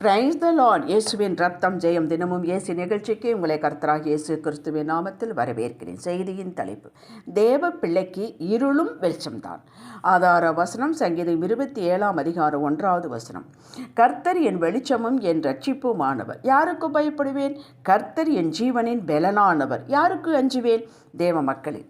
Praise the Lord இயேசுவின் ரத்தம் ஜெயம் தினமும் இயேசு நிகழ்ச்சிக்கு உங்களை கர்த்தராக இயேசு கிறிஸ்துவின் நாமத்தில் வரவேற்கிறேன். செய்தியின் தலைப்பு தேவ பிள்ளைக்கு இருளும் வெளிச்சம்தான். ஆதார வசனம் சங்கீதம் இருபத்தி ஏழாம் அதிகாரம் ஒன்றாவது வசனம். கர்த்தர் என் வெளிச்சமும் என் ரட்சிப்புமானவர் யாருக்கு பயப்படுவேன்? கர்த்தர் என் ஜீவனின் பலனானவர். யாருக்கு அஞ்சுவேன்? தேவ மக்களே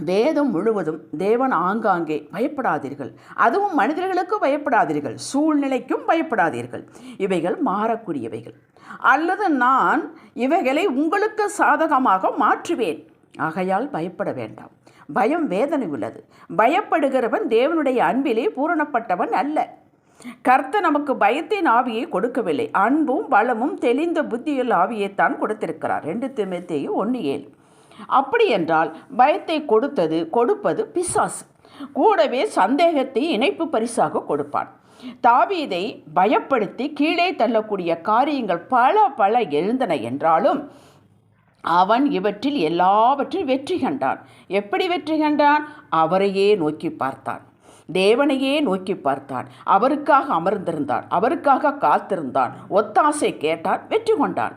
வேதம் முழுவதும் தேவன் ஆங்காங்கே பயப்படாதீர்கள். அதுவும் மனிதர்களுக்கு பயப்படாதீர்கள். சூழ்நிலைக்கும் பயப்படாதீர்கள். இவைகள் மாறக்கூடியவைகள். அல்லது நான் இவைகளை உங்களுக்கு சாதகமாக மாற்றுவேன். ஆகையால் பயப்பட வேண்டாம். பயம் வேதனை உள்ளது. பயப்படுகிறவன் தேவனுடைய அன்பிலே பூரணப்பட்டவன் அல்ல. கர்த்த நமக்கு பயத்தின் ஆவியை கொடுக்கவில்லை. அன்பும் பலமும் தெளிந்த புத்தியுள்ள ஆவியைத்தான் கொடுத்திருக்கிறார். ரெண்டு திமுத்தையும் ஒன்று ஏழு. அப்படி என்றால் பயத்தை கொடுத்தது கொடுப்பது பிசாசு. கூடவே சந்தேகத்தை இணைப்பு பரிசாக கொடுப்பான். தாவீதை பயப்படுத்தி கீழே தள்ளக்கூடிய காரியங்கள் பல பல எழுந்தன என்றாலும் அவன் இவற்றில் எல்லாவற்றில் வெற்றி கண்டான். எப்படி வெற்றி கண்டான்? அவரையே நோக்கி பார்த்தான். தேவனையே நோக்கி பார்த்தான். அவருக்காக அமர்ந்திருந்தான். அவருக்காக காத்திருந்தான். ஒத்தாசை கேட்டான். வெற்றி கொண்டான்.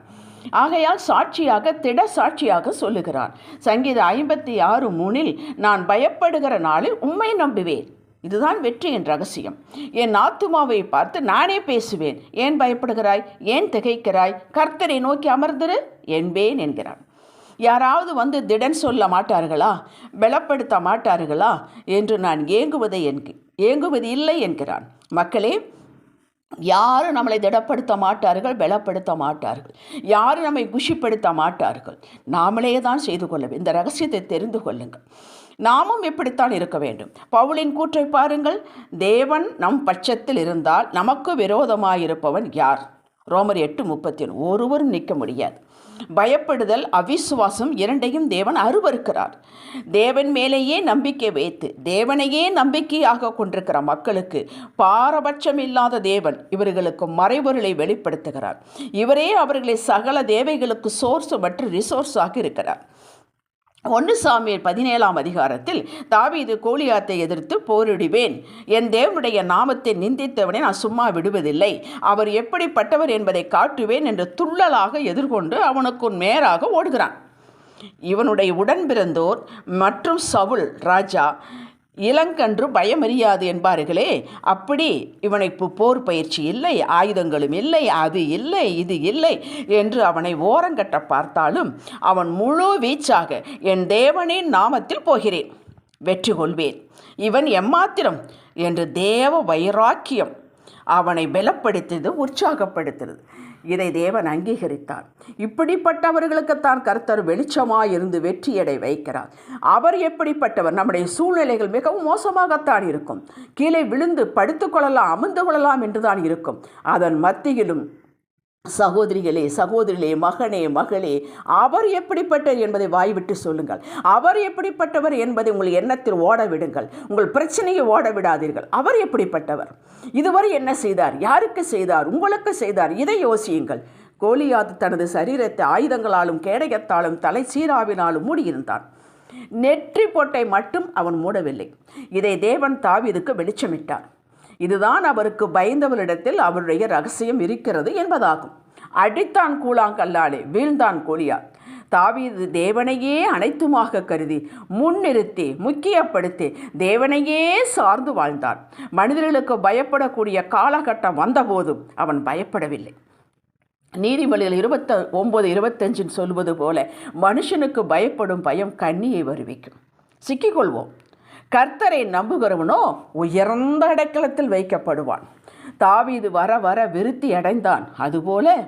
ஆகையால் சாட்சியாக திட சாட்சியாக சொல்லுகிறான். சங்கீத ஐம்பத்தி ஆறு மூணில் நான் பயப்படுகிற நாளில் உண்மை நம்புவேன். இதுதான் வெற்றியின் ரகசியம். என் ஆத்துமாவை பார்த்து நானே பேசுவேன். ஏன் பயப்படுகிறாய்? ஏன் திகைக்கிறாய்? கர்த்தரை நோக்கி அமர்ந்திரு என்பேன் என்கிறான். யாராவது வந்து திடன் சொல்ல மாட்டார்களா? பலப்படுத்த மாட்டார்களா? என்று நான் ஏங்குவதை என்கு ஏங்குவது இல்லை என்கிறான். மக்களே யாரும் நம்மளை திடப்படுத்த மாட்டார்கள் பலப்படுத்த மாட்டார்கள். யாரும் நம்மை குஷிப்படுத்த மாட்டார்கள். நாமளே தான் செய்து கொள்ள இந்த ரகசியத்தை தெரிந்து கொள்ளுங்கள். நாமும் இப்படித்தான் இருக்க வேண்டும். பவுலின் கூற்றை பாருங்கள். தேவன் நம் பட்சத்தில் இருந்தால் நமக்கு விரோதமாயிருப்பவன் யார்? ரோமர் எட்டு முப்பத்தி ஒன்று ஒருவரும் நிற்க முடியாது. பயப்படுதல் அவிசுவாசம் இரண்டையும் தேவன் அருவருக்கிறார். தேவன் மேலேயே நம்பிக்கை வைத்து தேவனையே நம்பிக்கையாக கொண்டிருக்கிற மக்களுக்கு பாரபட்சம் இல்லாத தேவன் இவர்களுக்கு மறைபொருளை வெளிப்படுத்துகிறார். இவரே அவர்களை சகல தேவைகளுக்கு சோர்ஸ் மற்றும் ரிசோர்ஸாக இருக்கிறார். ஒன்று சாமியர் பதினேழாம் அதிகாரத்தில் தாவீது கோலியாத்தை எதிர்த்து போரிடுவேன். என் தேவனுடைய நாமத்தை நிந்தித்தவனை நான் சும்மா விடுவதில்லை. அவர் எப்படிப்பட்டவர் என்பதை காட்டுவேன் என்று துள்ளலாக எதிர்கொண்டு அவனுக்கு நேராக ஓடுகிறான். இவனுடைய உடன் பிறந்தோர் மற்றும் சவுல் ராஜா இளங்கன்று பயமறியாது என்பார்களே. அப்படி இவனுக்கு போர் பயிற்சி இல்லை ஆயுதங்களும் இல்லை அது இல்லை இது இல்லை என்று அவனை ஓரங்கட்ட பார்த்தாலும் அவன் முழு வீச்சாக என் தேவனின் நாமத்தில் போகிறேன். வெற்றி கொள்வேன். இவன் எம்மாத்திரம் என்று தேவ வைராக்கியம் அவனை பலப்படுத்தியது உற்சாகப்படுத்துறது இதை தேவன் அங்கீகரித்தார். இப்படிப்பட்டவர்களுக்குத்தான் கர்த்தர் வெளிச்சமாக இருந்து வெற்றியடை வைக்கிறார். அவர் எப்படிப்பட்டவர்? நம்முடைய சூழ்நிலைகள் மிகவும் மோசமாகத்தான் இருக்கும். கீழே விழுந்து படுத்துக்கொள்ளலாம் அமர்ந்து கொள்ளலாம் என்றுதான் இருக்கும். அதன் மத்தியிலும் சகோதரிகளே சகோதரிகளே மகனே மகளே அவர் எப்படிப்பட்டவர் என்பதை வாய்விட்டு சொல்லுங்கள். அவர் எப்படிப்பட்டவர் என்பதை உங்கள் எண்ணத்தில் ஓட விடுங்கள். உங்கள் பிரச்சனையை ஓட விடாதீர்கள். அவர் எப்படிப்பட்டவர்? இதுவரை என்ன செய்தார்? யாருக்கு செய்தார்? உங்களுக்கு செய்தார்? இதை யோசியுங்கள். கோலியாத் தனது சரீரத்தை ஆயுதங்களாலும் கேடயத்தாலும் தலை சீராவினாலும் மூடியிருந்தான். நெற்றி பொட்டை மட்டும் அவன் மூடவில்லை. இதை தேவன் தாவிதுக்கு வெளிச்சமிட்டார். இதுதான் அவருக்கு பயந்தவரிடத்தில் அவருடைய ரகசியம் இருக்கிறது என்பதாகும். அடித்தான் கூழாங்கல்லாலே வீழ்ந்தான் கோலியா தாவீது தேவனையே அனைத்துமாக கருதி முன்னிறுத்தி முக்கியப்படுத்தி தேவனையே சார்ந்து வாழ்ந்தான். மனிதர்களுக்கு பயப்படக்கூடிய காலகட்டம் வந்தபோதும் அவன் பயப்படவில்லை. நீதிமொழிகள் இருபத்த ஒம்பது இருபத்தஞ்சின்னு சொல்வது போல மனுஷனுக்கு பயப்படும் பயம் கண்ணியை வருவிக்கும். சிக்கிக்கொள்வோம். கர்த்தரை நம்புகிறவனோ உயர்ந்த அடைக்கலத்தில் வைக்கப்படுவான். தாவீது வர வர விருத்தி அடைந்தான். அதுபோல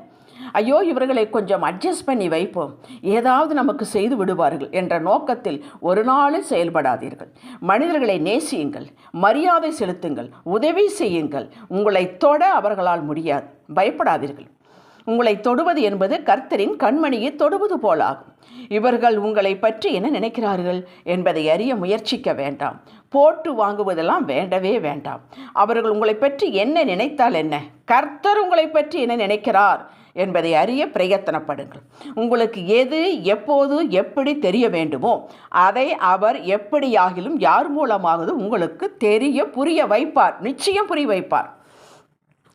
ஐயோ இவர்களை கொஞ்சம் அட்ஜஸ்ட் பண்ணி வைப்போம். ஏதாவது நமக்கு செய்து விடுவார்கள் என்ற நோக்கத்தில் ஒரு நாளில் செயல்படாதீர்கள். மனிதர்களை நேசியுங்கள் மரியாதை செலுத்துங்கள் உதவி செய்யுங்கள். உங்களை தொட அவர்களால் முடியாது. பயப்படாதீர்கள். உங்களை தொடுவது என்பது கர்த்தரின் கண்மணியை தொடுவது போலாகும். இவர்கள் உங்களை பற்றி என்ன நினைக்கிறார்கள் என்பதை அறிய முயற்சிக்க வேண்டாம். போட்டு வாங்குவதெல்லாம் வேண்டவே வேண்டாம். அவர்கள் உங்களை பற்றி என்ன நினைத்தால் என்ன? கர்த்தர் உங்களை பற்றி என்ன நினைக்கிறார் என்பதை அறிய பிரயத்தனப்படுங்கள். உங்களுக்கு எது எப்போது எப்படி தெரிய வேண்டுமோ அதை அவர் எப்படியாகிலும் யார் மூலமாவது உங்களுக்கு தெரிய புரிய வைப்பார். நிச்சயம் புரிய வைப்பார்.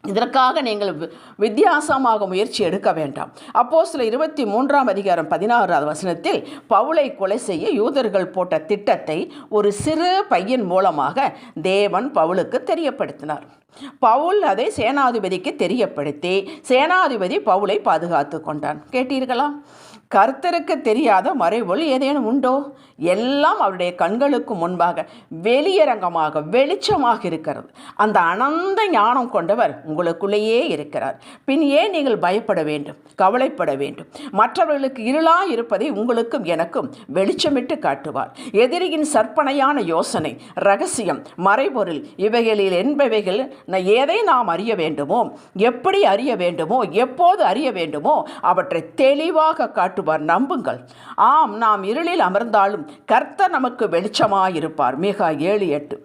இதற்காக நீங்கள் வி- வித்தியாசமாக முயற்சி எடுக்க வேண்டாம். அப்போ சில இருபத்தி மூன்றாம் அதிகாரம் பதினாறாவது வசனத்தில் பவுலை கொலை செய்ய யூதர்கள் போட்ட திட்டத்தை ஒரு சிறு பையன் மூலமாக தேவன் பவுலுக்கு தெரியப்படுத்தினார். பவுல் அதை சேனாதிபதிக்கு தெரியப்படுத்தி சேனாதிபதி பவுலை பாதுகாத்து கொண்டான். கேட்டீர்களா? கர்த்தருக்கு தெரியாத மறைபொருள் ஏதேனும் உண்டோ? எல்லாம் அவருடைய கண்களுக்கு முன்பாக வெளியரங்கமாக வெளிச்சமாக இருக்கிறது. அந்த அனந்த ஞானம் கொண்டவர் உங்களுக்குள்ளேயே இருக்கிறார். பின் ஏன் நீங்கள் பயப்பட வேண்டும் கவலைப்பட வேண்டும்? மற்றவர்களுக்கு இருளா இருப்பதை உங்களுக்கும் எனக்கும் வெளிச்சமிட்டு காட்டுவார். எதிரியின் சற்பனையான யோசனை ரகசியம் மறைபொருள் இவைகளில் என்பவைகள் எதை நாம் அறிய வேண்டுமோ எப்படி அறிய வேண்டுமோ எப்போது அறிய வேண்டுமோ அவற்றை தெளிவாக காட்டு காட்டுவார். நம்புங்கள். ஆம் நாம் இருளில் அமர்ந்தாலும் கர்த்தர் நமக்கு வெளிச்சமாயிருப்பார். மிக ஏழு எட்டு.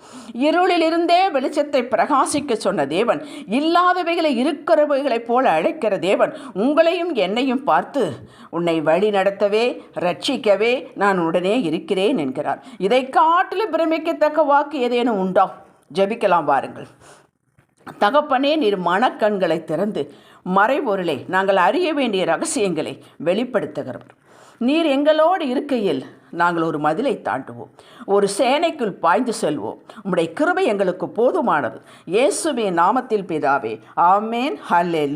இருளிலிருந்தே வெளிச்சத்தை பிரகாசிக்க சொன்ன தேவன் இல்லாதவைகளை இருக்கிறவைகளைப் போல அழைக்கிற தேவன் உங்களையும் என்னையும் பார்த்து உன்னை வழி நடத்தவே ரட்சிக்கவே நான் உடனே இருக்கிறேன் என்கிறார். இதை காட்டிலும் பிரமிக்கத்தக்க வாக்கு ஏதேனும் உண்டா? ஜெபிக்கலாம் பாருங்கள் தகப்பனே நீர் மனக்கண்களை திறந்து மறைபொருளை நாங்கள் அறிய வேண்டிய ரகசியங்களை வெளிப்படுத்துகிறவர் நீர் எங்களோடு இருக்கையில் நாங்கள் ஒரு மதிலை தாண்டுவோம். ஒரு சேனைக்குள் பாய்ந்து செல்வோம். உம்முடைய கிருபை எங்களுக்கு போதுமானது. இயேசுவின் நாமத்தில் பிதாவே ஆமேன். ஹல்லே